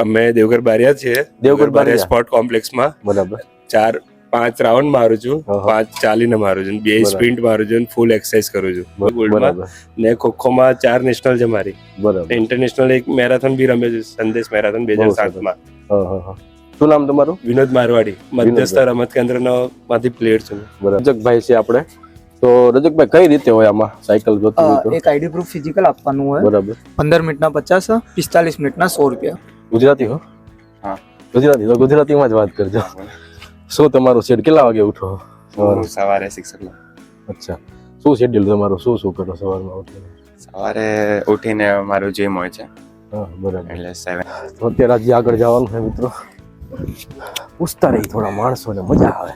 અમે દેવગર બારિયા છીએ. દેવગર બારિયા. સ્પોર્ટ કોમ્પ્લેક્સમાં બરાબર. ચાર પાંચ રાઉન્ડ મારું છું. પાંચ ચાલીને મારું છું. બે. સ્પ્રિન્ટ મારું છું ફૂલ એક્સરસાઇઝ કરું છું. ગોલ્ડમાં ખો ને ખોખોમાં ચાર નેશનલ છે મારી. બરાબર. ઇન્ટરનેશનલ એક મેરાથોન બી રમે છે. સંદેશ મેરાથોન બે હજાર. સાતમાં. હા, હા, હા. શું નામ તમારું? વિનોદ મારવાડી મધ્યસ્થ રમત કેન્દ્રનો માંથી પ્લેયર છું રજકભાઈ છે આપણે. તો રજકભાઈ કઈ રીતે હોય આમાં સાયકલ જોતી એક આઈડી પ્રૂફ ફિઝિકલ આપવાનું હોય. બરાબર. પંદર મિનિટના પચાસ પિસ્તાલીસ મિનિટના સો રૂપિયા. ગુજરાતી હો. હા. ગુજરાતી તો ગુજરાતીમાં જ વાત કરજો. શું તમારું શેડ કેટલા વાગે ઉઠો? સવારે. સવારે સિક્સ અચ્છા. શું શેડ્યુલ તમારું? શું શું કરો સવારમાં ઉઠીને? સવારે ઉઠીને મારું જીમ હોય છે. હા બરાબર. એટલે સેવન તો અત્યારે આજે આગળ જવાનું છે મિત્રો. પૂછતા રહી થોડા માણસોને મજા આવે.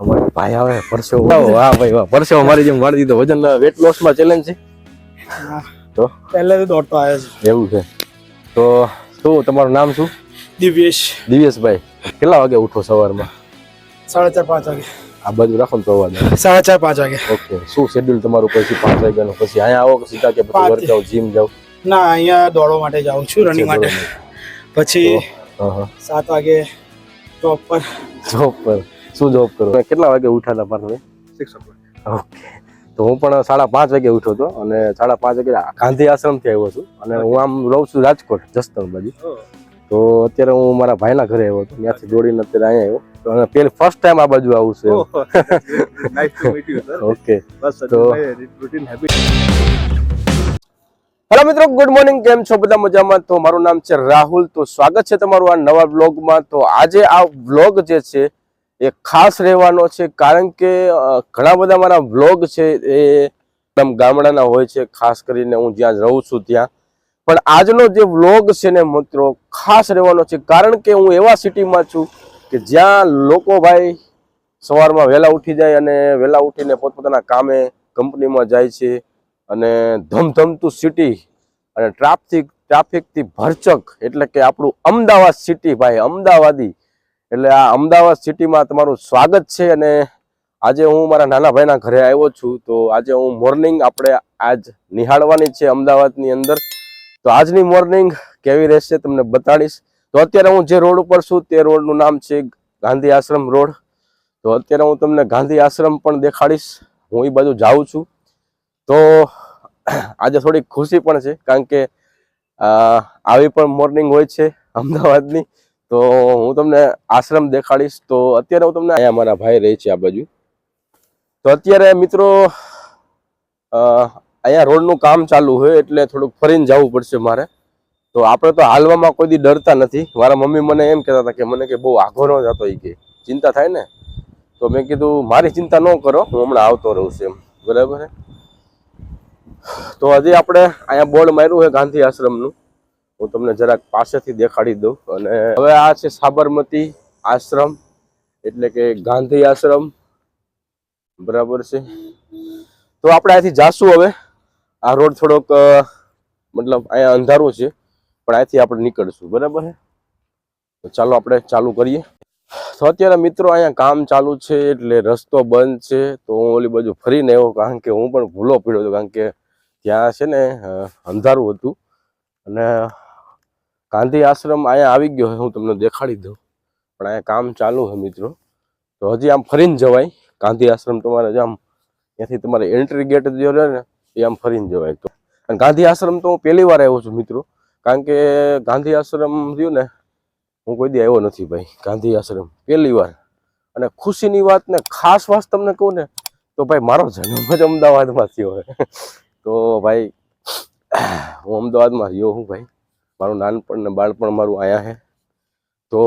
અમારે ભાઈ આવે પરસેવો વાહ ભાઈ વાહ. પરસેવો મારી જેમ વાળી દીધો. વજન વેટ લોસમાં ચેલેન્જ છે. તો? પહેલે તો દોડતો આવ્યો છે. એવું છે. તો શું તમારું નામ શું? દિવ્યેશ. દિવ્યેશભાઈ કેટલા વાગે ઉઠો સવારમાં? સાડા ચાર પાંચ વાગે. આ બધું રાખો ને તો અવાજ સાડા ચાર પાંચ વાગે. ઓકે શું શેડ્યુલ તમારું? પછી પાંચ વાગ્યાનું પછી અહીંયા આવો કે સીધા કે પછી. વર્કઆઉટ જીમ જાવ ના અહીંયા દોડવા માટે જાઉં છું રનિંગ માટે. પછી હા હા. સાત વાગે જોબ પર. જોબ પર. શું જોબ કરો? કેટલા વાગે ઉઠાતા પર તમે સિક્સ ઓકે. તો હું પણ સાડા પાંચ વાગે ઉઠ્યો હતો અને સાડા પાંચ વાગે ગાંધી આશ્રમથી આવ્યો છું. અને હું આમ રહું છું રાજકોટ જસદણ બાજુ. તો અત્યારે હું મારા ભાઈના ઘરે આવ્યો હતો. ત્યાંથી દોડીને અત્યારે અહીંયા આવ્યો. તો અને પેલી ફર્સ્ટ ટાઈમ આ બાજુ આવું છે ઓકે તો હેલો મિત્રો ગુડ મોર્નિંગ કેમ છો બધા મજામાં? તો મારું નામ છે રાહુલ. તો સ્વાગત છે તમારું આ નવા બ્લોગમાં તો આજે આ બ્લોગ જે છે એ ખાસ રહેવાનો છે, કારણ કે ઘણા બધા મારા વ્લોગ છે એ એકદમ ગામડાના હોય છે, ખાસ કરીને હું જ્યાં રહું છું ત્યાં. પણ આજનો જે વ્લોગ છે ને મિત્રો, ખાસ રહેવાનો છે, કારણ કે હું એવા સિટીમાં છું કે જ્યાં લોકો ભાઈ સવારમાં વહેલા ઉઠી જાય અને વહેલા ઉઠીને પોતપોતાના કામે કંપનીમાં જાય છે અને ધમધમતું સિટી અને ટ્રાફિક, ટ્રાફિકથી ભરચક એટલે કે આપણું અમદાવાદ સિટી ભાઈ, અમદાવાદી એટલે આ અમદાવાદ સિટીમાં તમારું સ્વાગત છે અને આજે હું મારા નાના ભાઈના ઘરે આવ્યો છું. તો આજે હું મોર્નિંગ આપણે આજ નિહાળવાની છે અમદાવાદની અંદર. તો આજની મોર્નિંગ કેવી રહેશે તમને બતાડીશ. તો અત્યારે હું જે રોડ ઉપર છું તે રોડનું નામ છે ગાંધી આશ્રમ રોડ. તો અત્યારે હું તમને ગાંધી આશ્રમ પણ દેખાડીશ. હું એ બાજુ જાઉં છું. તો આજે થોડી ખુશી પણ છે, કારણ કે આવી પણ મોર્નિંગ હોય છે અમદાવાદની. તો હું તમને આશ્રમ દેખાડીશ. તો અત્યારે હું તમને અહીંયા મારા ભાઈ રહે છે આ બાજુ. તો અત્યારે મિત્રો અહીંયા રોડનું કામ ચાલુ હોય એટલે થોડુંક ફરીને જવું પડશે મારે. તો આપણે તો હાલવામાં કોઈ દી ડરતા નથી. મારા મમ્મી મને એમ કહેતા હતા કે મને કે બહુ આઘો ન જતો એ કે. ચિંતા થાય ને? તો મેં કીધું, મારી ચિંતા ન કરો, હું હમણાં આવતો રહું છું એમ. બરાબર તો હજી આપણે અહીંયા બોર્ડ માર્યું છે ગાંધી આશ્રમનું. હું તમને જરાક પાસેથી દેખાડી દઉં અને હવે આ છે સાબરમતી આશ્રમ, એટલે કે ગાંધી આશ્રમ. બરાબર છે. તો આપણે અહીંથી જાશું હવે. આ રોડ થોડોક મતલબ અહીંયા અંધારું છે, પણ અહીંથી આપણે નીકળશું. બરાબર છે? તો ચાલો આપણે ચાલુ કરીએ. તો અત્યારે મિત્રો અહીંયા કામ ચાલુ છે, એટલે રસ્તો બંધ છે. તો હું ઓલી બાજુ ફરીને આવ્યો, કારણ કે હું પણ ભૂલો પીડ્યો હતો, કારણ કે ત્યાં છે ને અંધારું હતું. અને ગાંધી આશ્રમ અહીંયા આવી ગયો હું તમને દેખાડી દઉં. પણ અહીંયા કામ ચાલુ છે મિત્રો. તો હજી આમ ફરીને જવાય. ગાંધી આશ્રમ તમારે આમ ત્યાંથી તમારે એન્ટ્રી ગેટ જે રહે ને, એ આમ ફરીને જવાય. તો અને ગાંધી આશ્રમ તો હું પહેલી વાર આવ્યો છું મિત્રો. કારણ કે ગાંધી આશ્રમ રહ્યું ને, હું કોઈ દી આવ્યો નથી ભાઈ. ગાંધી આશ્રમ પહેલી વાર. અને ખુશીની વાત ને, ખાસ વાત તમને કહું ને, તો ભાઈ મારો જન્મ જ અમદાવાદમાં થયો તો ભાઈ, હું અમદાવાદમાં રહ્યો હું ભાઈ. મારું નાનપણ ને બાળપણ મારું આયા છે તો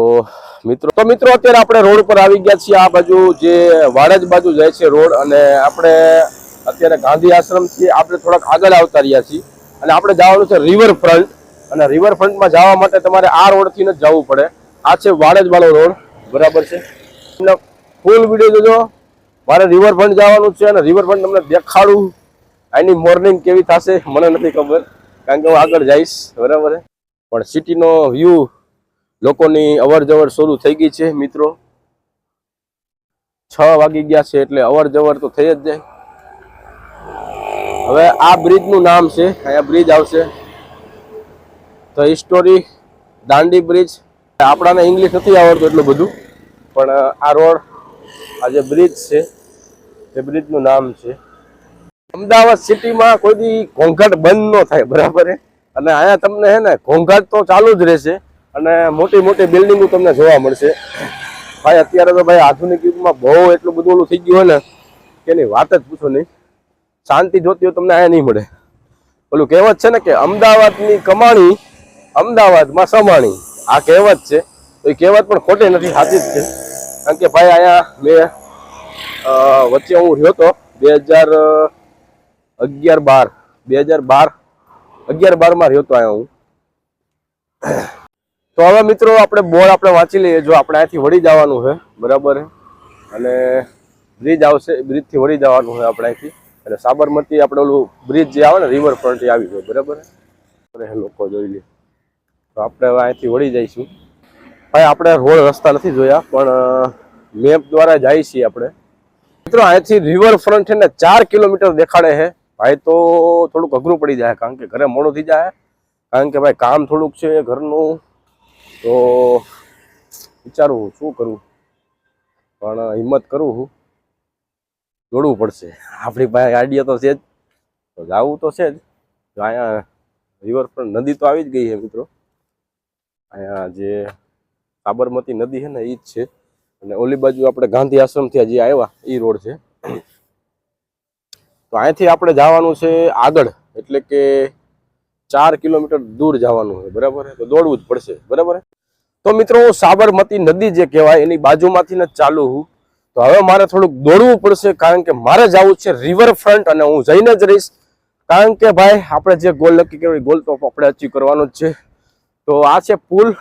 મિત્રો તો મિત્રો, અત્યારે આપણે રોડ પર આવી ગયા છીએ. આ બાજુ જે વાડજ બાજુ જાય છે રોડ અને આપણે અત્યારે ગાંધી આશ્રમથી આપણે થોડાક આગળ આવતા રહ્યા છીએ. અને આપણે જવાનું છે રિવર ફ્રન્ટ અને રિવર ફ્રન્ટમાં જવા માટે તમારે આ રોડથી જ જવું પડે. આ છે વાડજવાળો રોડ. બરાબર છે? તમને ફૂલ વીડિયો જોજો. મારે રિવર ફ્રન્ટ જવાનું છે અને રિવર ફ્રન્ટ તમને દેખાડું. આની મોર્નિંગ કેવી થશે મને નથી ખબર. કારણ કે હું આગળ જઈશ. બરાબર પણ સિટીનો વ્યૂ લોકોની અવર જવર શરૂ થઈ ગઈ છે, મિત્રો. છ વાગી ગયા છે એટલે અવર જવર તો થઈ જ જાય. હવે આ બ્રિજનું નામ છે અહીંયા બ્રિજ આવશે? તો હિસ્ટોરી દાંડી બ્રિજ આપણાને ઇંગ્લિશ નથી આવડતું એટલું બધું, પણ આ રોડ, આ જે બ્રિજ છે, એ બ્રિજનું નામ છે. અમદાવાદ સિટીમાં કોઈ દી ઘોંઘાટ બંધ ન થાય, બરાબર અને અહીંયા તમને હે ને ઘોંઘાટ તો ચાલુ જ રહેશે અને મોટી મોટી બિલ્ડિંગો તમને જોવા મળશે. ભાઈ, અત્યારે તો ભાઈ આધુનિક યુગમાં બહુ એટલું બધું ઓલું થઈ ગયું હોય ને કે એની વાત જ પૂછો નહીં. શાંતિ જોતી હોય તમને અહીંયા નહીં મળે. ઓલું કહેવત છે ને કે અમદાવાદની કમાણી અમદાવાદમાં સમાણી. આ કહેવત છે. તો એ કહેવત પણ ખોટી નથી, સાચી જ છે. કારણ કે ભાઈ, અહીંયા મેં વચ્ચે હું રહ્યો હતો બે હજાર અગિયાર બાર. બે હજાર બાર અગિયાર બારમાં રહ્યો હતો અહીંયા હું. તો હવે મિત્રો આપણે બોર્ડ આપણે વાંચી લઈએ, જો આપણે અહીંયાથી વળી જવાનું છે, બરાબર અને બ્રિજ આવશે બ્રિજથી વળી જવાનું છે આપણે અહીંથી એટલે સાબરમતી આપણે ઓલું બ્રિજ જે આવે ને રિવર ફ્રન્ટ આવી ગયો, બરાબર છે? લોકો જોઈ લે. તો આપણે અહીંથી વળી જઈશું. ભાઈ, આપણે રોડ રસ્તા નથી જોયા, પણ મેપ દ્વારા જઈએ છીએ આપણે. મિત્રો અહીંથી રિવર ફ્રન્ટ છે ને, ચાર કિલોમીટર દેખાડે છે. ભાઈ તો થોડુંક અઘરું પડી જાય, કારણ કે ઘરે મોડું થઈ જાય. કારણ કે ભાઈ કામ થોડુંક છે ઘરનું. તો વિચારવું શું કરું? પણ હિંમત કરું છું દોડવું પડશે. આપણી પાસે આઈડિયા તો છે જ. તો જવું તો છે જ. અહીંયા રિવરફ્રન્ટ નદી તો આવી જ ગઈ છે મિત્રો. અહીંયા જે સાબરમતી નદી છે ને એ જ છે. અને ઓલી બાજુ આપણે ગાંધી આશ્રમથી જે આવ્યા એ રોડ છે. તો અહીંથી આપણે જવાનું છે આગળ, એટલે કે ચાર કિલોમીટર દૂર જવાનું છે, બરાબર? તો દોડવું જ પડશે, બરાબર? તો મિત્રો સાબરમતી નદી જે કહેવાય, એની બાજુમાંથી જ ચાલુ હું. તો હવે મારે થોડુંક દોડવું પડશે, કારણ કે મારે જવું છે રિવર ફ્રન્ટ અને હું જઈને જ રહીશ. કારણ કે ભાઈ, આપણે જે ગોલ નક્કી કર્યો ગોલ તો આપણે અચીવ કરવાનો જ છે. તો આ છે પુલ,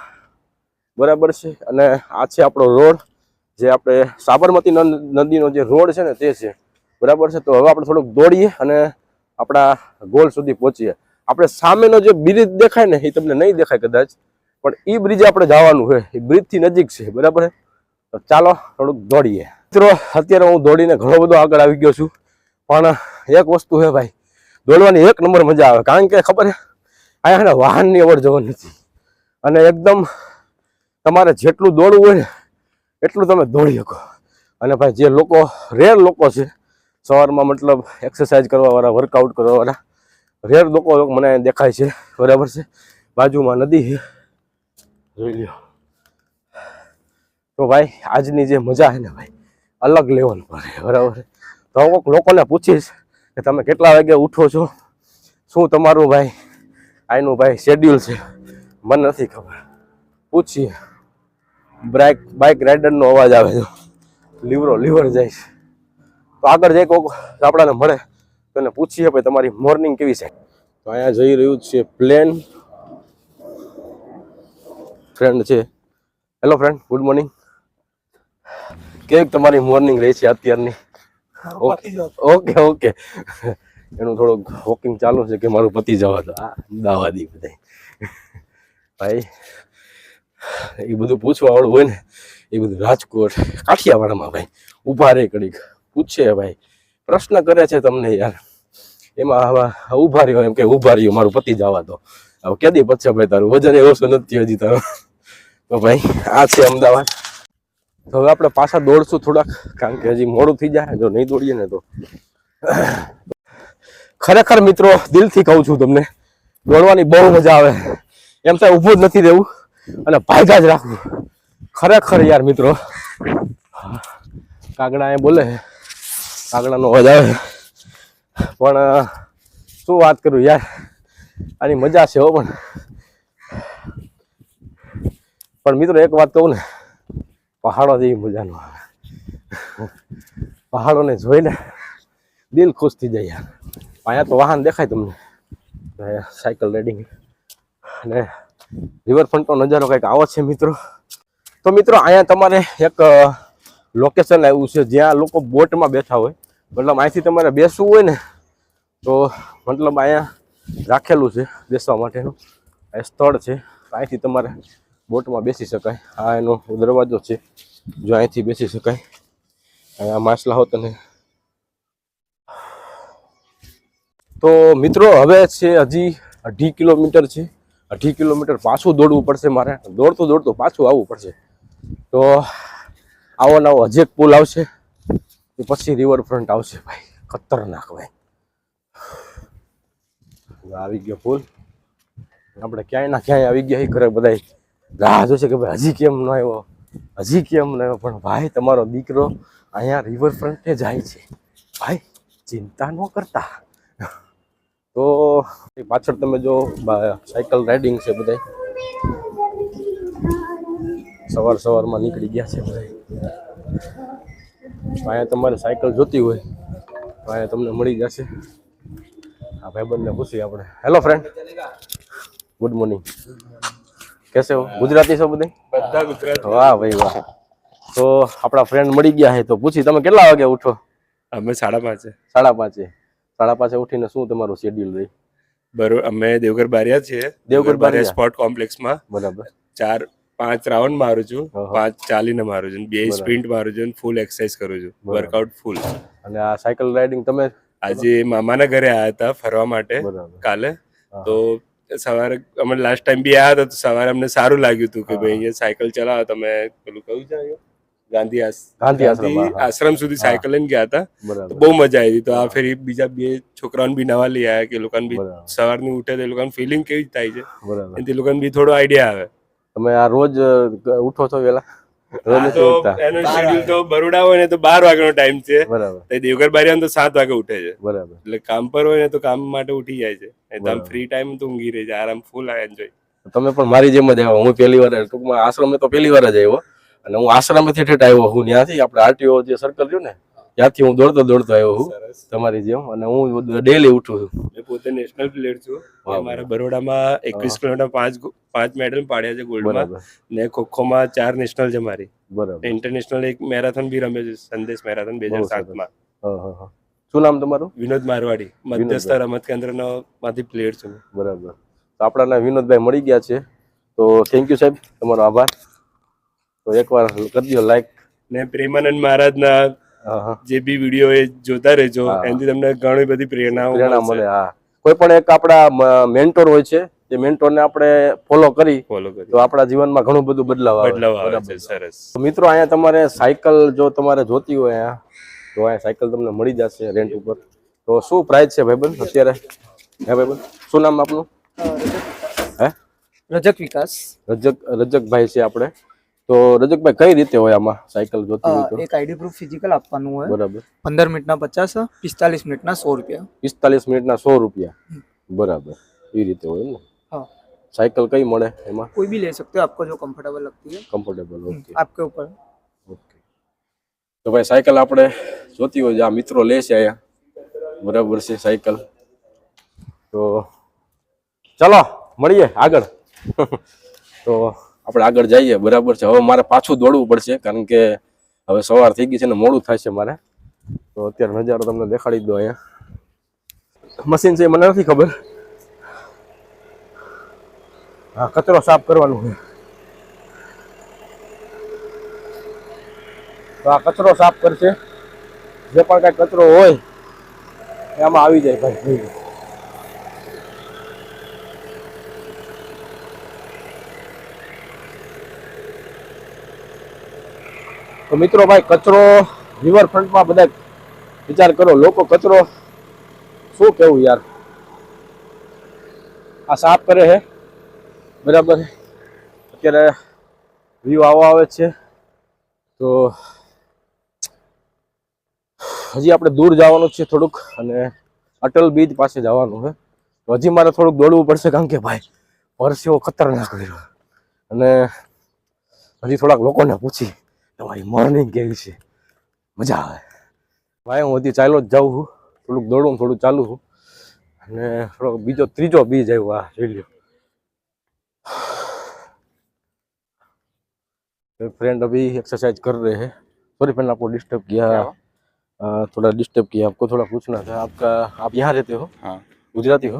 બરાબર છે? અને આ છે આપણો રોડ, જે આપણે સાબરમતી નદીનો જે રોડ છે ને, તે છે. બરાબર છે? તો હવે આપણે થોડુંક દોડીએ અને આપણા ગોલ સુધી પહોંચીએ. આપણે સામેનો જે બ્રિજ દેખાય ને, એ તમને નહીં દેખાય કદાચ, પણ એ બ્રિજ આપણે જવાનું છે. એ બ્રિજથી નજીક છે, બરાબર તો ચાલો, થોડુંક દોડીએ. મિત્રો, અત્યારે હું દોડીને ઘણો બધો આગળ આવી ગયો છું, પણ એક વસ્તુ છે ભાઈ, દોડવાની એક નંબર મજા આવે. કારણ કે ખબર છે, અહીંયા વાહનની અવર જવર નથી. અને એકદમ તમારે જેટલું દોડવું હોય ને, એટલું તમે દોડી શકો. અને ભાઈ, જે લોકો રેર લોકો છે સવારમાં મતલબ એક્સરસાઇઝ કરવાવાળા વર્કઆઉટ કરવાવાળા. રેર લોકો મને દેખાય છે, બરાબર છે. બાજુમાં નદી છે. જોઈ લ્યો. તો ભાઈ, આજની જે મજા છે ને ભાઈ, અલગ લેવલ પર બરાબર તો કોઈક લોકોને પૂછીશ કે તમે કેટલા વાગે ઉઠો છો? શું તમારું ભાઈ, આનું ભાઈ શેડ્યુલ છે? મને નથી ખબર. પૂછીએ. બ્રાઇક બાઇક રાઇડરનો અવાજ આવે છે. લીવરો, લીવર જાય છે. તો આગળ જઈ કોક આપણાને મળે તો એને પૂછીએ ભાઈ તમારી મોર્નિંગ કેવી છે? તો અહીંયા જઈ રહ્યું છે પ્લેન ફ્રેન્ડ છે. હેલો ફ્રેન્ડ ગુડ મોર્નિંગ કેવી તમારી મોર્નિંગ રહી છે અત્યારની? ઓકે ઓકે એનું થોડુંક વોકિંગ ચાલુ છે કે મારું પતિ જવા તો આ દાવાદી બધા ભાઈ એ બધું પૂછવા વાળું હોય ને એ બધું રાજકોટ કાઠિયાવાડમાં ભાઈ ઊભા રે કડીક પૂછે ભાઈ. પ્રશ્ન કરે છે તમને યાર. એમાં ઊભા રહ્યો એમ કે ઊભા રહ્યો, મારું પતિ જવા દો. હવે કેદી પછી ભાઈ તારું. વજન એ ઓછું નથી હજી તારું. તો ભાઈ, આ છે અમદાવાદ. તો હવે આપણે પાછા દોડશું થોડાક, કારણ કે હજી મોડું થઈ જાય. જો નહીં દોડીએ ને તો. ખરેખર મિત્રો, દિલથી કહું છું તમને, દોડવાની બહુ મજા આવે. એમ તો ઊભું જ નથી રહેવું અને ભાગ્યા જ રાખવું. ખરેખર યાર મિત્રો. કાગડા એ બોલે. કાગડાનો અવાજ આવે. પણ શું વાત કરું યાર? આની મજા છે હો પણ. પણ મિત્રો એક વાત કહું ને, પહાડો જેવી મજા ન આવે. પહાડોને જોઈને દિલ ખુશ થઈ જાય યાર. અહીંયા તો વાહન દેખાય તમને. સાયકલ રાઇડિંગ અને રિવરફ્રન્ટનો નજારો કંઈક આવો છે મિત્રો. તો મિત્રો, અહીંયા તમારે એક લોકેશન આવ્યું છે, જ્યાં લોકો બોટમાં બેઠા હોય. મતલબ અહીંથી તમારે બેસવું હોય ને, તો મતલબ અહીંયા રાખેલું છે, બેસવા માટેનું. આ સ્થળ છે અહીંથી તમારે બોટમાં બેસી શકાય. આ એનો દરવાજો છે, જો અહીંથી બેસી શકાય. અહીંયા માછલા હોત અને તો મિત્રો, હવે છે હજી અઢી કિલોમીટર છે. અઢી કિલોમીટર પાછું દોડવું પડશે મારે. દોડતું દોડતું પાછું આવવું પડશે. તો આવો નવો હજી એક પુલ આવશે. એ પછી રિવરફ્રન્ટ આવશે ભાઈ. ખતરનાક ભાઈ. આવી ગયો પુલ. આપણે ક્યાંય ના ક્યાંય આવી ગયા ઘરે બધા રાહ જોશે કે ભાઈ હજી કેમ ન આવ્યો? હજી કેમ ન આવ્યો? પણ ભાઈ, તમારો દીકરો અહીંયા રિવરફ્રન્ટે જાય છે. ભાઈ, ચિંતા ન કરતા. તો પાછળ તમે જો સાયકલ રાઇડિંગ છે બધા સવાર સવારમાં નીકળી ગયા છે ભાઈ અહીંયા તમારે સાયકલ જોતી હોય તો અહીંયા તમને મળી જશે. આ ભાઈબંધને પૂછીએ આપણે. હેલો ફ્રેન્ડ ગુડ મોર્નિંગ કેસે હો? ગુજરાતી છો બધા? બધા ગુજરાત. વાહ ભાઈ વાહ. તો આપણા ફ્રેન્ડ મળી ગયા છે તો પૂછી તમે કેટલા વાગે ઉઠો? અમે સાડા પાંચે. સાડા પાંચે. સાડા પાંચે ઉઠીને શું તમારું શેડ્યુલ રહી? બરોબર અમે દેવગર બારિયા છીએ. દેવગર બારિયા? સ્પોર્ટ કોમ્પ્લેક્સમાં બરાબર. ચાર પાંચ રાઉન્ડ મારું છું. પાંચ ચાલીને મારું છું બે સ્પ્રિન્ટ મારું છું ફૂલ એક્સરસાઇઝ કરું છું વર્કઆઉટ ફૂલ અને આ સાયકલ રાઇડિંગ તમે આજે મામાના ઘરે આવ્યા હતા ફરવા માટે કાલે. તો સવારે અમે લાસ્ટ ટાઈમ બી આવ્યા હતા તો સવારે અમને સારું લાગ્યું હતું કે ભાઈ અહીંયા સાયકલ ચલાવો. તમે પેલું કયું છે ગાંધી ગાંધી આશ્રમ, સુધી સાયકલ લઈને ગયા હતા. બહુ મજા આવી હતી. તો આ ફેરી બીજા બે છોકરાઓને બી નવા લઈ આવ્યા કે લોકોને બી. સવારની ઉઠે તો એ લોકોને ફિલિંગ કેવી થાય છે. તે લોકોને બી થોડો આઈડિયા આવે. તમે આ રોજ ઉઠો છો વેલા એનો શેડ્યુલ તો બરોડા હોય ને તો બાર વાગ્યાનો ટાઈમ છે. બરાબર. દેવગર બારિયામાં તો સાત વાગે ઉઠે છે. બરાબર. એટલે કામ પર હોય ને તો કામ માટે ઉઠી જાય છે. ફ્રી ટાઈમ તો ઊંઘી રહે છે. આરામ ફૂલ એન્જોય તમે પણ મારી જેમ જ આવ્યો. હું પહેલી વાર ટૂંકમાં આશ્રમે તો પહેલી વાર જ આવ્યો. અને હું આશ્રમેથી ઠેઠ આવ્યો. હું ત્યાંથી આપણે આરટીઓ જે સર્કલ રહ્યું ને ત્યાંથી હું દોડતો દોડતો આવ્યો છું તમારી જેમ અને હું ડેલી ઉઠું છું. મેં પોતે નેશનલ પ્લેયર છું. મારા બરોડામાં એકવીસ કિલોમીટર પાંચ પાંચ મેડલ પાડ્યા છે ગોલ્ડમાં ને ને ખોખોમાં ચાર નેશનલ છે મારી. બરાબર. ઇન્ટરનેશનલ એક મેરાથોન બી રમ્યો છે સંદેશ મેરાથોન બે હજાર સાતમાં. શું નામ તમારું? વિનોદ મારવાડી મધ્યસ્થ રમત કેન્દ્રનો માંથી પ્લેયર છું બરાબર. તો આપણાના વિનોદભાઈ મળી ગયા છે. તો થેન્ક યુ સાહેબ તમારો આભાર. તો એકવાર કરી દો લાઈક ને પ્રેમાનંદ મહારાજના જે બી વીડિયો એ જોતા રહેજો. એનાથી તમને ઘણી બધી પ્રેરણાઓ પ્રેરણા મળે હા. કોઈ પણ એક આપણા મેન્ટોર હોય છે જે મેન્ટોરને આપણે ફોલો કરી ફોલો કરી. તો આપણા જીવનમાં ઘણું બધું બદલાવ બદલાવ આવે છે સરસ. મિત્રો અહીંયા તમારે સાયકલ જો તમારે જોતી હોય અહીંયા તો અહીંયા સાયકલ તમને મળી જશે રેન્ટ ઉપર. તો શું પ્રાઇસ છે ભાઈબંધ અત્યારે? હે ભાઈબંધ શું નામ આપનું? હે? રજક વિકાસ. રજક રજકભાઈ છે આપણે. તો રજકભાઈ કઈ રીતે હોય આમાં સાયકલ જોતી હોય તો એક આઈડી પ્રૂફ ફિઝિકલ આપવાનું હોય બરાબર પંદર મિનિટના પચાસ પિસ્તાલીસ મિનિટના સો રૂપિયા પિસ્તાલીસ મિનિટના સો રૂપિયા બરાબર એ રીતે હોય ને हाँ સાયકલ કઈ મળે એમાં कोई भी ले सकते हो आपको जो कंफर्टेबल लगती है કમ્ફર્ટેબલ ઓકે आपके ऊपर ઓકે તો ભાઈ સાયકલ આપણે જોતી હોય આ મિત્રો લે છે અહીંયા બરાબર છે સાયકલ તો ચલો મળીએ આગળ તો આપણે આગળ જઈએ, બરાબર છે. હવે મારે પાછું દોડવું પડશે, કારણ કે હવે સવાર થઈ ગઈ છે ને મોડું થાય છે મારે. તો અત્યારે નજારો તમને દેખાડી દો અહીંયા. મશીન છે મને નથી ખબર. હા કચરો સાફ કરવાનો છે. તો આ કચરો સાફ કરશે. જે પણ કાંઈ કચરો હોય, એમાં આવી જાય ભાઈ. તો મિત્રો ભાઈ, કચરો રિવરફ્રન્ટમાં બધા વિચાર કરો, લોકો કચરો શું કેવું યાર? આ સાફ કરે છે બરાબર અત્યારે વ્યૂ આવો આવે છે. તો હજી આપણે દૂર જવાનું છે થોડુંક અને અટલ બીચ પાસે જવાનું છે તો હજી મારે થોડુંક દોડવું પડશે કારણ કે ભાઈ પરસેવો ખતરનાક કર્યો અને હજી થોડાક લોકોને પૂછી તમારી મોર્નિંગ કેવી છે મજા આવે ભાઈ હું હજી ચાલ્યો જ જાઉં છું થોડુંક દોડું થોડું ચાલુ છું અને થોડોક બીજો ત્રીજો બીજ આવ્યો આ જોઈ લ્યો फ्रेंड अभी एक्सरसाइज कर रहे हैं सॉरी फ्रेंड आपको डिस्टर्ब किया क्या अ, थोड़ा डिस्टर्ब किया आपको थोड़ा पूछना था आपका आप यहाँ रहते हो હા ગુજરાતી હો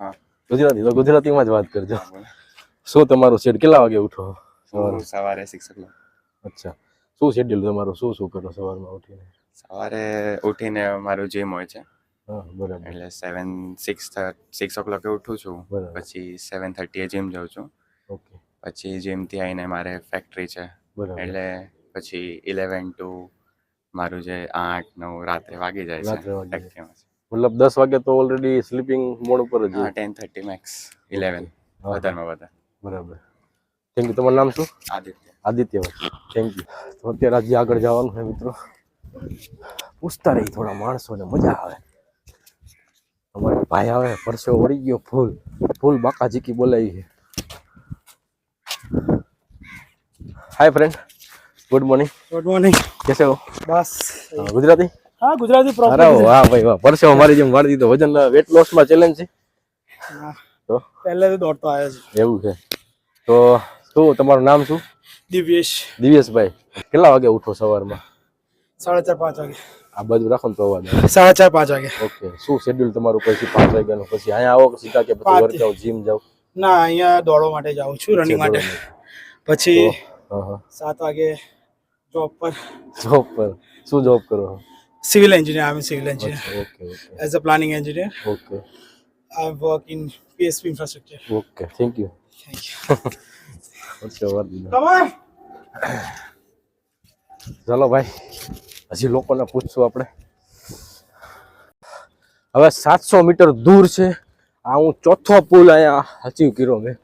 હા. ગુજરાતી તો ગુજરાતીમાં જ વાત કરજો હા, બોલો. શું તમારું શેડ કેટલા વાગે ઉઠો સવારે હું સવારે સિક્સ ઓ અચ્છા. શું શેડ્યુલ તમારું? શું શું કરો સવારમાં ઉઠીને? સવારે ઉઠીને મારું જીમ હોય છે. બરાબર. એટલે સેવન સિક્સ સિક્સ ઓ ક્લોકે ઉઠું છું. પછી સેવન થર્ટીએ જીમ જાઉં છું. ઓકે. પછી જીમથી આવીને મારે ફેક્ટરી છે. બરાબર. એટલે પછી ઇલેવન ટુ મારું જે આઠ નવ રાત્રે વાગી જાય છે. ફેક્ટરીમાં મતલબ દસ વાગે તો ઓલરેડી સ્લીપિંગ મોડ ઉપર જ ટેન થર્ટી મેક્સ ઇલેવન વધારેમાં વધારે. બરાબર. થેન્ક યુ તમારું નામ શું? આદિત્ય. આદિત્યભાઈ થેન્ક યુ તો અત્યારે આજે આગળ જવાનું છે મિત્રો. પૂછતા રહી થોડા માણસોને મજા આવે. અમારે ભાઈ આવે પરસો વળી ગયો ફૂલ. ફૂલ બાકા જીકી બોલાવી છે. Hi friend good morning good morning કેસે હો? બસ. હા, ગુજરાતી? હા ગુજરાતી અરે પ્રોપર વાહ ભાઈ વાહ. પરસો મારી જેમ વાળી દીધો. વજન વેટ લોસમાં ચેલેન્જ છે. તો? પહેલેથી દોડતો આવ્યો છું. એવું છે. તો શું તમારું નામ શું? દિવ્યેશ. દિવ્યેશભાઈ કેટલા વાગે ઉઠો સવારમાં? સાડા ચાર પાંચ વાગે. આ બધું રાખો ને તો અવાજ સાડા ચાર પાંચ વાગે. ઓકે શું શેડ્યુલ તમારું? પછી પાંચ વાગ્યાનું પછી અહીંયા આવો સીધા કે પછી. વર્કઆઉટ જીમ જાવ ના અહીંયા દોડવા માટે જાઉં છું રનિંગ માટે. પછી સાત વાગે જોબ પર. જોબ પર. શું જોબ કરો? Civil engineer I am civil engineer okay as a planning engineer okay. I work in PSP infrastructure okay thank you thank you ચાલો ભાઈ હજી લોકોને પૂછશું આપણે. હવે સાતસો મીટર દૂર છે. આ હું ચોથો પુલ અહીંયા અચીવ કર્યો મેં.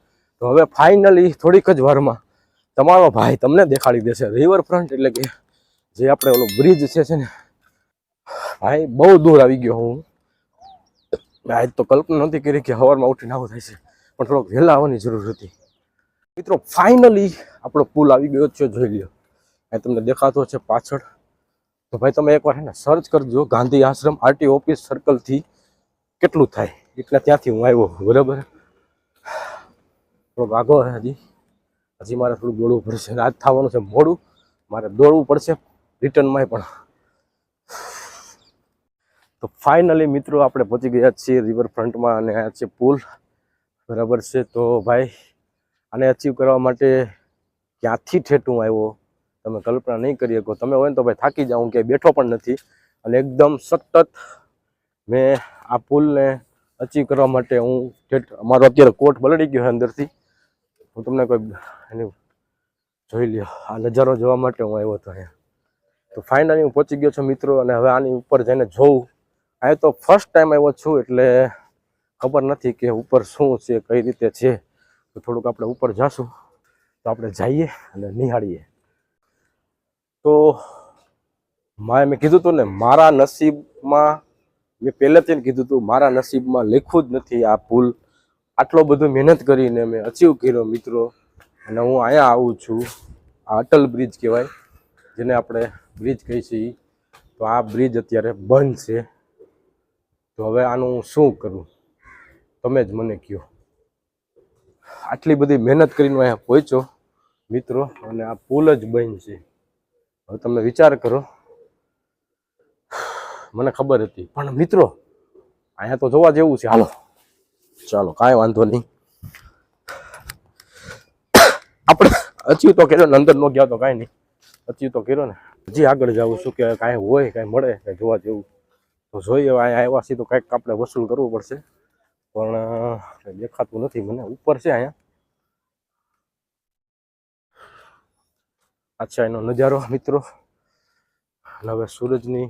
તો હવે ફાઇનલી થોડીક જ વારમાં તમારો ભાઈ તમને દેખાડી દેશે. રિવરફ્રન્ટ એટલે કે જે આપણે ઓલો બ્રિજ છે છે ને. ભાઈ બહુ દૂર આવી ગયો હું. આજ તો કલ્પના નહોતી કરી કે સવારમાં ઉઠીને આવું થાય છે. પણ થોડોક વહેલા આવવાની જરૂર હતી. મિત્રો ફાઇનલી આપણો પુલ આવી ગયો છે, જોઈ લ્યો. અહીં તમને દેખાતો છે પાછળ. તો ભાઈ, તમે એકવાર છે ને સર્ચ કરજો, ગાંધી આશ્રમ આરટી ઓફિસ સર્કલથી કેટલું થાય. એટલે ત્યાંથી હું આવ્યો બરાબર? થોડોક આગો હજી. હજી મારે થોડું દોડવું પડશે. આજ થવાનું છે મોડું. મારે દોડવું પડશે. રિટર્નમાં પણ. તો ફાઇનલી મિત્રો, આપણે પહોંચી ગયા છીએ રિવરફ્રન્ટમાં અને આ છે પુલ. બરાબર છે. તો ભાઈ આને અચીવ કરવા માટે ક્યાંથી ઠેઠ આવ્યો? તમે કલ્પના નહીં કરી શકો. તમે હોય ને તો ભાઈ થાકી જાઓ કે બેઠો પણ નથી. અને એકદમ સતત મેં આ પુલને અચીવ કરવા માટે હું ઠેઠ, અમારો અત્યારે કોટ બલડી ગયો છે અંદરથી. હું તમને કોઈ એની જોઈ લ્યો. આ નજારો જોવા માટે હું આવ્યો હતો અહીંયા. તો ફાઇનલી હું પહોંચી ગયો છું મિત્રો, અને હવે આની ઉપર જઈને જોઉં. આ તો ફર્સ્ટ ટાઈમ આવ્યો છું, એટલે ખબર નથી કે ઉપર શું છે, કઈ રીતે છે. તો થોડુંક આપણે ઉપર જાશું તો આપણે જઈએ અને નિહાળીએ. તો મેં કીધું હતું ને, મારા નસીબમાં, મેં પહેલેથી કીધું હતું મારા નસીબમાં લખ્યું જ નથી આ પુલ આટલો બધો મહેનત કરીને મેં અચીવ કર્યો, મિત્રો. અને હું અહીંયા આવું છું. આ અટલ બ્રિજ કહેવાય, જેને આપણે બ્રિજ કહી છીએ. તો આ બ્રિજ અત્યારે બંધ છે. તો હવે આનું શું કરું? તમે જ મને કહો. આટલી બધી મહેનત કરીને અહીંયા પહોંચ્યો, મિત્રો, અને આ પુલ જ બંધ છે. હવે તમે વિચાર કરો. મને ખબર હતી. પણ મિત્રો, અહીંયા તો જોવા જેવું છે. હાલો, ચાલો, કાંઈ વાંધો નહીં. આપણે અચીવ તો કર્યો ને, અંદર ન ગયા તો કાંઈ નહીં. અચીવ તો કર્યો ને. હજી આગળ જાઉં છું કે કાંઈ હોય, કાંઈ મળે, કાંઈ જોવા જેવું. તો જોઈએ, અહીંયા આવ્યા છીએ તો કાંઈક આપણે વસૂલ કરવું પડશે. પણ દેખાતું નથી મને. ઉપર છે અહીંયા. અચ્છા એનો નજારો, મિત્રો. અને હવે સૂરજની,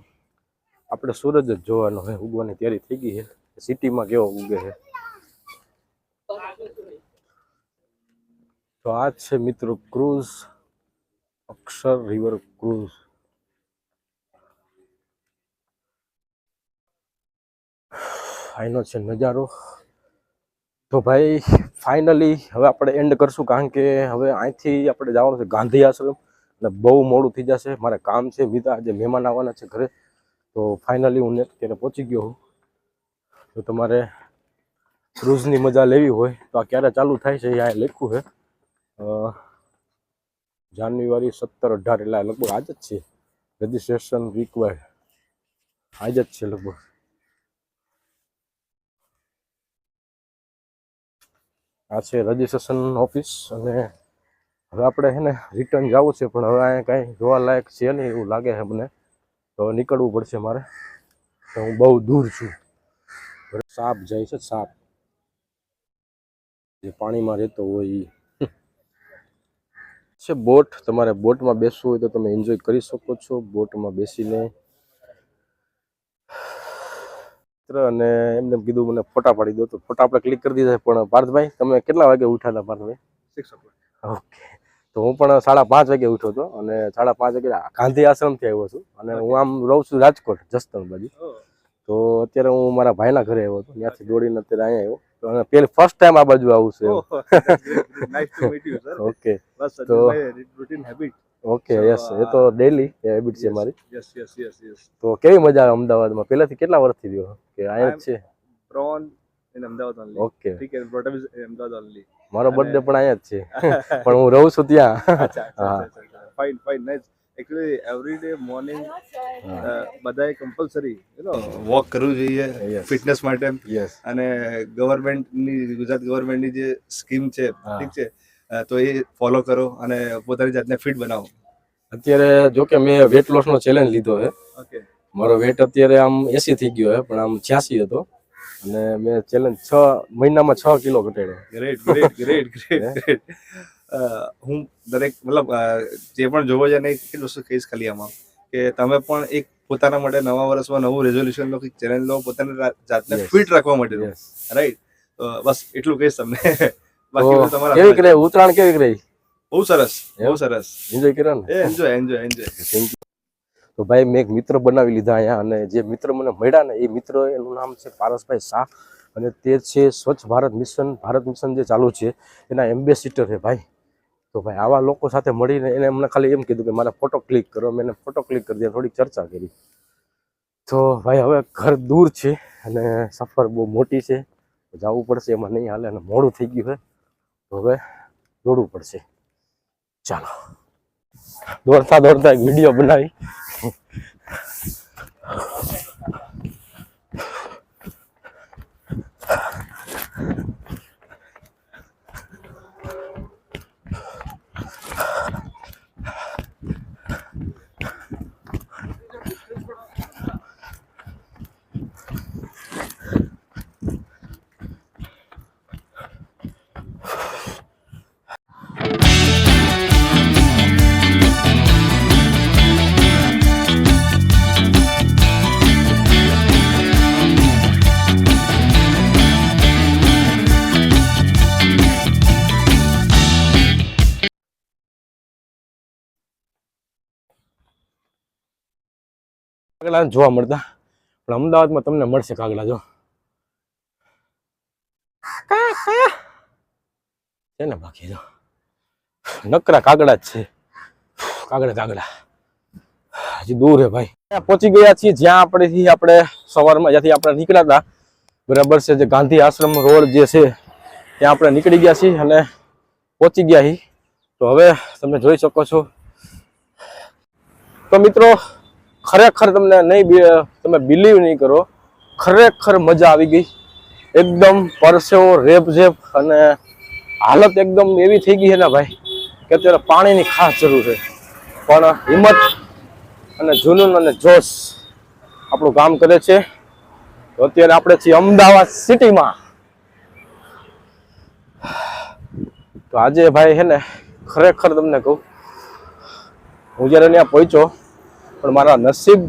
આપણે સૂરજ જ જોવાનો છે. ઉગવાની તૈયારી થઈ ગઈ છે. સિટીમાં કેવો ઉગે છે. તો આ છે, મિત્રો, ક્રૂઝ, અક્ષર રિવર ક્રૂઝ. આનો છે નજારો. તો ભાઈ ફાઇનલી હવે આપણે એન્ડ કરશું કારણ કે હવે અહીંથી આપણે જવાનું છે ગાંધી આશ્રમ અને બહુ મોડું થઈ જશે. મારે કામ છે બીજા આજે મહેમાન આવવાના છે ઘરે. તો ફાઇનલી હું અત્યારે પહોંચી ગયો હું તો તમારે ક્રૂઝની મજા લેવી હોય તો આ ક્યારે ચાલુ થાય છે એ લખ્યું છે. જાન્યુઆરી સત્તર અઢાર એટલે લગભગ આજ જ છે. રજિસ્ટ્રેશન રિક્વાયર્ડ આજ જ છે લગભગ. આ છે રજિસ્ટ્રેશન ઓફિસ અને હવે આપણે છે ને રિટર્ન જવું છે, પણ હવે અહીંયા કાંઈ જોવાલાયક છે નહીં એવું લાગે છે મને તો નીકળવું પડશે મારે. તો હું બહુ દૂર છું. સાપ જાય છે, સાપ. જે પાણીમાં રહેતો હોય એ છે બોટ, તમારે બોટમાં બેસવું હોય તો તમે એન્જોય કરી શકો છો. બોટમાં બેસીને મિત્ર અને એમને કીધું મને ફોટા પાડી દો. તો ફોટા આપણે ક્લિક કરી દીધા પણ પાર્થભાઈ તમે કેટલા વાગે ઉઠ્યા હતા પાર્થભાઈ? ઓકે તો હું પણ સાડા પાંચ વાગે ઉઠ્યો હતો અને સાડા પાંચ વાગે ગાંધી આશ્રમથી આવ્યો છું અને હું આમ રહું છું રાજકોટ જસદણ બાજુ. તો અત્યારે હું મારા ભાઈના ઘરે આવ્યો હતો ત્યાંથી દોડીને અત્યારે અહીંયા આવ્યો. તો અને પેલી ફર્સ્ટ ટાઈમ આ બાજુ આવું છે. ઓકે તો- ઓકે યસ એ તો ડેલી હેબિટ છે મારી. યસ યસ યસ યસ તો કેવી મજા આવે અમદાવાદમાં? પહેલાથી કેટલા વર્ષથી રહ્યો? કે આયા જ છે? Born in Ahmedabad only okay. ઠીક છે વોટ ઇઝ અમદાવાદ ઓનલી મારો બર્થડે પણ આયા જ છે. પણ હું રહું છું ત્યાં. Fine fine nice actually every day morning બધાએ કમ્પલસરી યુ નો વોક કરવું જોઈએ ફિટનેસ માટે. યસ અને ગવર્મેન્ટની ગુજરાત ગવર્મેન્ટની જે સ્કીમ છે ઠીક છે તો એ ફોલો કરો અને પોતાની જાતને ફિટ બનાવો. અત્યારે જો કે મેં વેટ લોસ નો ચેલેન્જ લીધો છે. ઓકે મારો વેટ અત્યારે આમ એસી થઈ ગયો છે પણ આમ છ્યાસી હતો. અને મેં ચેલેન્જ છ મહિનામાં છ kilo ઘટાડ્યો. Great great great great great હું દરેક મતલબ જે પણ જોવો છે ને એક વસ્તુ કહીશ ખાલી આમાં. કે તમે પણ એક પોતાના માટે નવા વર્ષમાં નવું રેઝોલ્યુશન લો કંઈક ચેલેન્જ લો પોતાની જાતને ફિટ રાખવા માટે. રાઈટ બસ એટલું કહીશ તમને. કેવી કરે ઉત્તરાયણ કેવી કરે બહુ સરસ બહુ સરસ. એન્જોય કર્યો ને? Enjoy enjoy enjoy thank you તો ભાઈ મેં એક મિત્ર બનાવી લીધા અહીંયા અને જે મિત્ર મને મળ્યા ને એ મિત્ર એનું નામ છે પારસભાઈ શાહ અને તે છે સ્વચ્છ ભારત મિશન. ભારત મિશન જે ચાલુ છે એના એમ્બેસિડર છે ભાઈ. તો ભાઈ આવા લોકો સાથે મળીને એને અમને ખાલી એમ કીધું કે મારે ફોટો ક્લિક કરો. મેં એને ફોટો ક્લિક કરી દીધા થોડીક ચર્ચા કરી. તો ભાઈ હવે ઘર દૂર છે અને સફર બહુ મોટી છે. જવું પડશે એમાં નહીં હાલે અને મોડું થઈ ગયું તો હવે દોડવું પડશે. ચાલો. દોડતા દોડતા એક વીડિયો બનાવી. કાગડા જોવા મળતા. પણ અમદાવાદમાં તમને મળશે કાગડા જો. છે બાકી, જો. નકરા કાગડા જ છે. કાગડા કાગડા હજી દૂર હે ભાઈ. પહોંચી ગયા છીએ, જ્યાં આપણેથી આપણે સવારમાં જ્યાંથી આપણે નીકળ્યા હતા. બરાબર છે, જે ગાંધી આશ્રમ રોડ જે છે, ત્યાં આપણે નીકળી ગયા છીએ અને પહોંચી ગયા છીએ. તો હવે તમે જોઈ શકો છો. તો મિત્રો ખરેખર તમને નહીં તમે બિલીવ નહીં કરો. ખરેખર મજા આવી ગઈ. એકદમ પરસેવો રેપ ઝેપ અને હાલત એકદમ એવી થઈ ગઈ છે ને ભાઈ, કે અત્યારે પાણીની ખાસ જરૂર છે. પણ હિંમત અને જુનૂન અને જોશ આપણું કામ કરે છે. તો અત્યારે આપણે છીએ અમદાવાદ સિટીમાં. તો આજે ભાઈ છે ને, ખરેખર તમને કહું, હું જ્યારે ત્યાં પહોંચ્યો પણ મારા નસીબ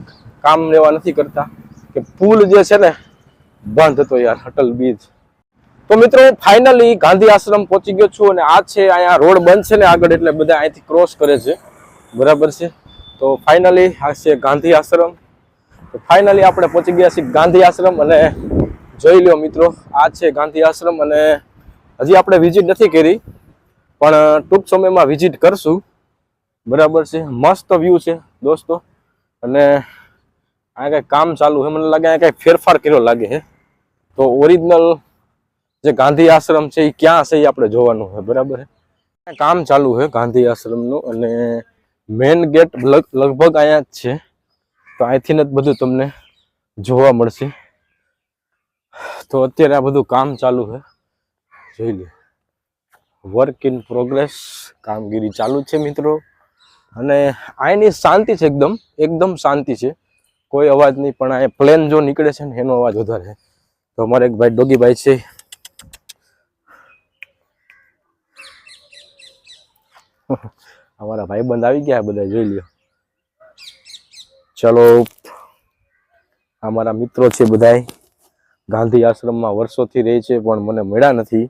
કામ લેવા નથી કરતા કે પુલ જે છે ને, બંધ હતો યાર, અટલ બ્રિજ તો મિત્રો ફાઇનલી ગાંધી આશ્રમ પહોંચી ગયો છું અને આ છે અહીંયા રોડ બંધ છે ને આગળ, એટલે બધા અહીંથી ક્રોસ કરે છે. બરાબર છે? તો ફાઇનલી આ છે ગાંધી આશ્રમ. તો ફાઇનલી આપણે પહોંચી ગયા છીએ ગાંધી આશ્રમ અને જોઈ લ્યો મિત્રો, આ છે ગાંધી આશ્રમ અને હજી આપણે વિઝિટ નથી કરી, પણ ટૂંક સમયમાં વિઝિટ કરશું. બરાબર છે? મસ્ત વ્યૂ છે, દોસ્તો. અને આ કંઈ કામ ચાલુ છે. મને લાગે આ કંઈ ફેરફાર કર્યો લાગે છે. તો ઓરિજિનલ જે ગાંધી આશ્રમ છે એ ક્યાં છે એ આપણે જોવાનું છે. બરાબર કામ ચાલુ છે ગાંધી આશ્રમનું અને મેઇન ગેટ લગભગ અહીંયા જ છે. તો અહીંથી જ બધું તમને જોવા મળશે. તો અત્યારે આ બધું કામ ચાલુ છે. જોઈ લે. વર્ક ઇન પ્રોગ્રેસ કામગીરી ચાલુ છે મિત્રો. અને આની શાંતિ છે એકદમ એકદમ શાંતિ છે. કોઈ અવાજ નહીં, પણ આ પ્લેન જો નીકળે છે ને, એનો અવાજ વધારે તો અમારે એક ભાઈ ડોગીભાઈ છે. અમારા ભાઈબંધ આવી ગયા બધા, જોઈ લ્યો. ચલો, અમારા મિત્રો છે બધાય. ગાંધી આશ્રમમાં વર્ષોથી રહે છે, પણ મને મળ્યા નથી.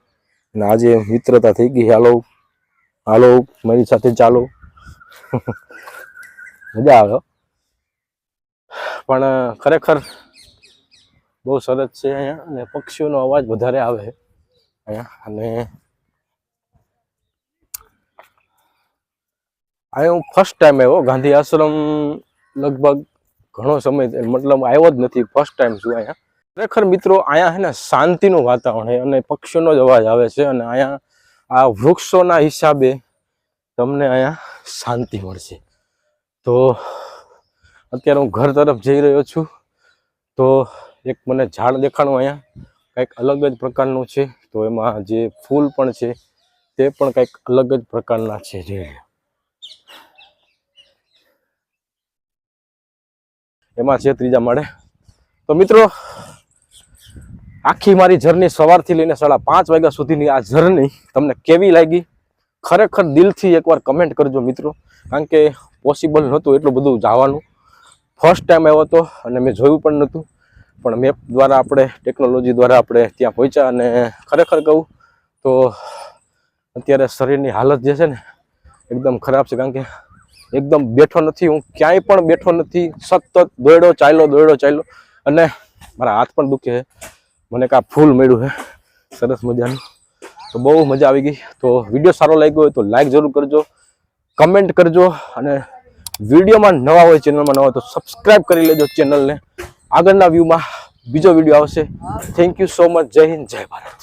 અને આજે મિત્રતા થઈ ગઈ હાલો હાલો, મારી સાથે ચાલો. મજા આવે પણ ખરેખર બહુ સરસ છે અહીંયા અને પક્ષીઓનો અવાજ વધારે આવે અહીંયા અને અહીંયા હું ફર્સ્ટ ટાઈમ આવ્યો, ગાંધી આશ્રમ લગભગ ઘણો સમય મતલબ આવ્યો જ નથી ફર્સ્ટ ટાઈમ છું અહીંયા. ખરેખર મિત્રો, અહીંયા છે ને શાંતિનું વાતાવરણ અને પક્ષીઓનો જ અવાજ આવે છે અને અહીંયા આ વૃક્ષોના હિસાબે તમને અહીંયા શાંતિ મળશે. તો અત્યારે હું ઘર તરફ જઈ રહ્યો છું. તો એક મને ઝાડ દેખાણું અહીંયા કંઈક અલગ જ પ્રકારનું છે. તો એમાં જે ફૂલ પણ છે, તે પણ કંઈક અલગ જ પ્રકારના છે. જે એમાં છે ત્રીજા માળે. તો મિત્રો, આખી મારી જર્ની સવારથી લઈને સાડા પાંચ વાગ્યા સુધીની આ જર્ની તમને કેવી લાગી? ખરેખર દિલથી એકવાર કમેન્ટ કરજો મિત્રો. કારણ કે પોસિબલ નહોતું એટલું બધું જવાનું. ફર્સ્ટ ટાઈમ આવ્યો હતો અને મેં જોયું પણ નહોતું. પણ મેપ દ્વારા આપણે ટેકનોલોજી દ્વારા આપણે ત્યાં પહોંચ્યા અને ખરેખર કહું તો અત્યારે શરીરની હાલત જે છે ને, એકદમ ખરાબ છે. કારણ કે એકદમ બેઠો નથી. હું ક્યાંય પણ બેઠો નથી. સતત દોડ્યો ચાલ્યો દોડ્યો ચાલ્યો. અને મારા હાથ પણ દુખે છે. મને કાં ફૂલ મળ્યું છે. સરસ મજાનું. તો બહુ મજા આવી ગઈ. તો વીડિયો સારો લાગ્યો હોય તો લાઈક જરૂર કરજો કમેન્ટ કરજો અને વિડીયોમાં નવા હોય ચેનલમાં નવા હોય તો સબસ્ક્રાઈબ કરી લેજો ચેનલને આગળના વ્યૂમાં બીજો વીડિયો આવશે. થેન્ક યુ સો મચ જય હિન્દ, જય ભારત.